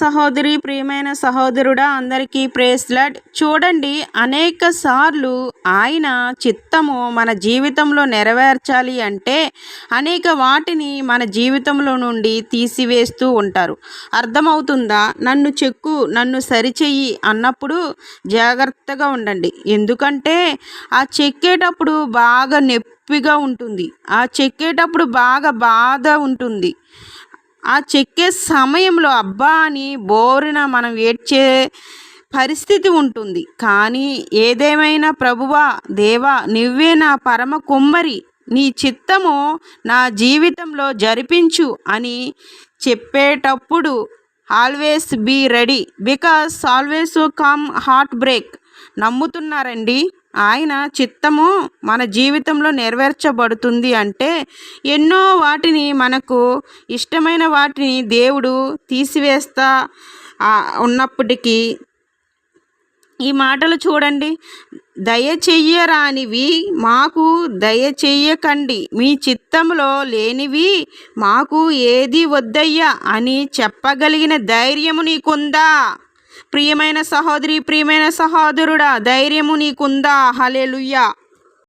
సహోదరి ప్రియమైన సహోదరుడా అందరికీ ప్రేస్లడ్ చూడండి అనేక సార్లు ఆయన చిత్తము మన జీవితంలో నెరవేర్చాలి అంటే అనేక వాటిని మన జీవితంలో నుండి తీసివేస్తూ ఉంటారు. అర్థమవుతుందా? నన్ను చెక్కు నన్ను సరిచెయ్యి అన్నప్పుడు జాగ్రత్తగా ఉండండి. ఎందుకంటే ఆ చెక్కేటప్పుడు బాగా నొప్పిగా ఉంటుంది. ఆ చెక్కేటప్పుడు బాగా బాధ ఉంటుంది. ఆ చెక్కే సమయంలో అబ్బా అని బోరున మనం ఏడ్చే పరిస్థితి ఉంటుంది. కానీ ఏదేమైనా ప్రభువా దేవా నువ్వే నా పరమ కుమ్మరి. నీ చిత్తము నా జీవితంలో జరిపించు అని చెప్పేటప్పుడు always be ready. Because always come heart break. నమ్ముతున్నారండి? ఆయన చిత్తము మన జీవితంలో నెరవేర్చబడుతుంది అంటే ఎన్నో వాటిని మనకు ఇష్టమైన వాటిని దేవుడు తీసివేస్తా ఉన్నప్పటికీ ఈ మాటలు చూడండి. దయచెయ్యరానివి మాకు దయచెయ్యకండి మీ చిత్తంలో లేనివి మాకు ఏది వద్దయ్యా అని చెప్పగలిగిన ధైర్యము నీకుందా? ప్రియమైన సహోదరి ప్రియమైన సహోదరుడా ధైర్యము నీకుందా? హలెలుయ్యా